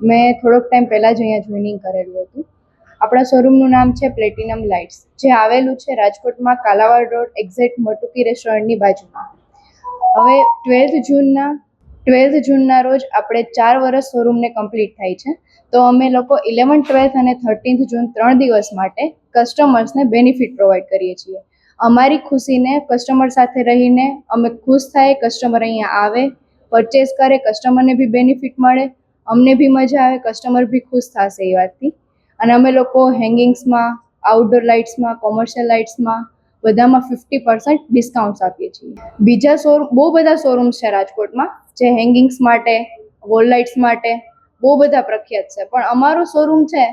મેં થોડોક ટાઈમ પહેલાં જ અહીંયા જોઈનિંગ કરેલું હતું. આપણા શોરૂમનું નામ છે પ્લેટિનમ લાઇટ્સ જે આવેલું છે રાજકોટમાં કાલાવાડ રોડ એક્ઝેક્ટ મટુકી રેસ્ટોરન્ટની બાજુમાં. હવે ટ્વેલ્થ જૂનના ટ્વેલ્થ જૂનના રોજ આપણે ચાર વર્ષ શોરૂમને કમ્પ્લીટ થાય છે. તો અમે લોકો ઇલેવન ટ્વેલ્થ અને થર્ટીન્થ જૂન ત્રણ દિવસ માટે કસ્ટમર્સને બેનિફિટ પ્રોવાઈડ કરીએ છીએ. અમારી ખુશીને કસ્ટમર સાથે રહીને અમે ખુશ થાય કસ્ટમર અહીંયા આવે પરચેસ કરે કસ્ટમરને બી બેનિફિટ મળે અમને બી મજા આવે કસ્ટમર બી ખુશ થશે એ વાતથી. અને અમે લોકો હેંગિંગ્સમાં આઉટડોર લાઇટ્સમાં કોમર્શિયલ લાઇટ્સમાં બધામાં ફિફ્ટી પર્સન્ટ ડિસ્કાઉન્ટ્સ આપીએ છીએ. બીજા શોરૂમ બહુ બધા શોરૂમ્સ છે રાજકોટમાં જે હેંગિંગ્સ માટે વોલ લાઇટ્સ માટે બહુ બધા પ્રખ્યાત છે. પણ અમારો શોરૂમ છે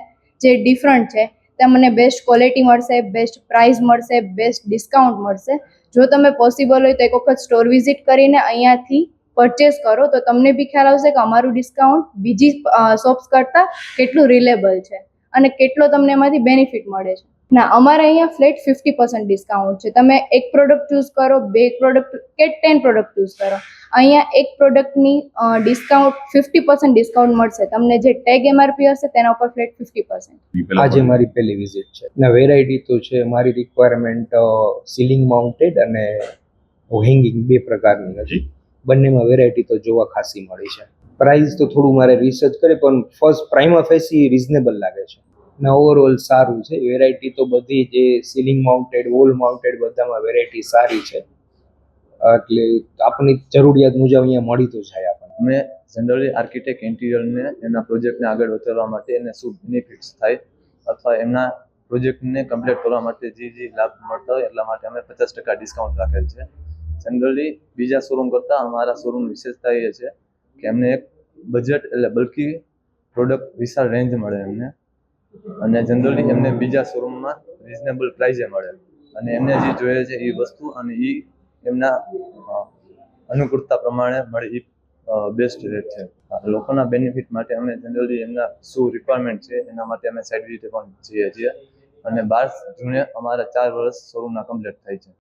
જે ડિફરન્ટ છે. ત્યાં મને બેસ્ટ ક્વોલિટી મળશે બેસ્ટ પ્રાઇસ મળશે બેસ્ટ ડિસ્કાઉન્ટ મળશે. જો તમે પોસિબલ હોય તો એક વખત સ્ટોર વિઝિટ કરીને અહીંયાથી પરચેસ કરો તો તમને બી ખ્યાલ આવશે કે અમારું ડિસ્કાઉન્ટ બીજી શોપ્સ કરતાં કેટલું રિલેબલ છે અને કેટલો તમને એમાંથી બેનિફિટ મળે છે. ના અમારે અહીંયા ફ્લેટ ફિફ્ટી પર્સન્ટ ડિસ્કાઉન્ટ છે. તમે એક પ્રોડક્ટ ચૂઝ કરો બે પ્રોડક્ટ કે ટેન પ્રોડક્ટ ચૂઝ કરો. અહીંયા એક પ્રોડક્ટની ડિસ્કાઉન્ટ ફિફ્ટી પર્સન્ટ ડિસ્કાઉન્ટ મળશે. તમને જે ટેગ એમઆરપી હશે તેના ઉપર ફ્લેટ ફિફ્ટી પર્સન્ટ આજે મારી પહેલી વિઝિટ છે. ને વેરાયટી તો છે. મારી રિક્વાયરમેન્ટ સીલિંગ માઉન્ટેડ અને હેંગિંગ બે પ્રકારની હતી. બંનેમાં વેરાયટી તો જોવા ખાસી મળી છે. પ્રાઇસ તો થોડું મારે રિસર્ચ કરે પણ ફર્સ્ટ પ્રાઇમા ફેસી રિઝનેબલ લાગે છે. ને ઓવરઓલ સારું છે. વેરાયટી તો બધી જે સીલિંગ માઉન્ટેડ વોલ માઉન્ટેડ બધામાં વેરાયટી સારી છે. એટલે આપણી જરૂરિયાત મુજબ અહીંયા મળી તો જાય આપણને. અમે જનરલી આર્કિટેક્ટ ઇન્ટિરિયરને એના પ્રોજેક્ટને આગળ વધારવા માટે એને શું બેનિફિટ્સ થાય અથવા એમના પ્રોજેક્ટને કમ્પ્લીટ કરવા માટે જે જે લાભ મળતા હોય એટલા માટે અમે પચાસ ટકા ડિસ્કાઉન્ટ રાખેલ છે. જનરલી બીજા શોરૂમ કરતાં અમારા શોરૂમ વિશેષતા એ છે કે એમને એક બજેટ એટલે બલ્કી પ્રોડક્ટ વિશાળ રેન્જ મળે એમને. અને જનરલી એમને બીજા શોરૂમમાં રિઝનેબલ પ્રાઇઝે મળે. અને એમને જે જોઈએ છે એ વસ્તુ અને એ એમના અનુકૂળતા પ્રમાણે મળે એ બેસ્ટ રેટ છે. લોકોના બેનિફિટ માટે અમે જનરલી એમના શું રિક્વાયરમેન્ટ છે, એના માટે અમે સાઈડ રીતે પણ જઈએ છીએ. અને બાર જૂને અમારા ચાર વર્ષ શોરૂમના કમ્પ્લીટ થાય છે.